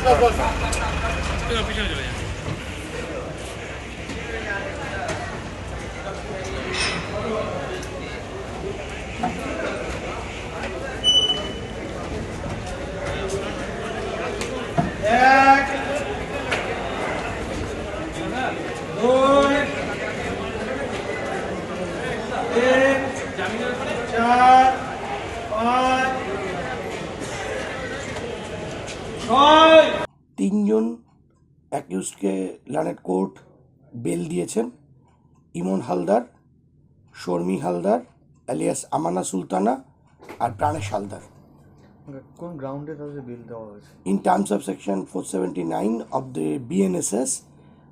这个不需要酒店。 둘, 셋, 넷, 자. তিনজন অ্যাকিউজকে লানেট court bail দিয়েছেন। Emon Haldar Sharmi Haldar alias Amana Sultana আর প্রাণেশ হালদার। কোন গ্রাউন্ডে তাদের দেওয়া হয়েছে? In terms of section four seventy nine of the BNSS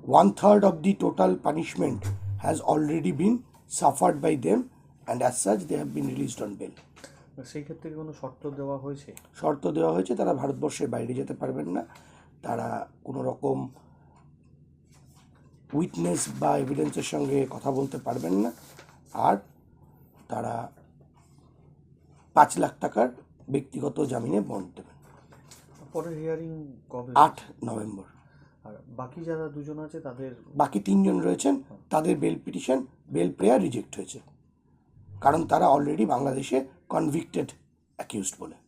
one third of the total punishment has already been suffered by them and as such they have been released on bail সেই ক্ষেত্রে কি কোনো শর্ত দেওয়া হয়েছে? শর্ত দেওয়া হয়েছে তারা ভারতবর্ষের বাইরে যেতে পারবেন না। তারা কোনো রকম উইটনেস বা এভিডেন্সের সঙ্গে কথা বলতে পারবেন না। আর তারা পাঁচ লাখ টাকার ব্যক্তিগত জামিনে বন্ড দেবেন। পরের হিয়ারিং কবে? আট নভেম্বর। আর বাকি যারা দুজন আছে তাদের বাকি তিনজন রয়েছেন তাদের bail petition bail prayer reject হয়েছে। কারণ তারা অলরেডি বাংলাদেশে কনভিক্টেড অ্যাকিউজড বলে।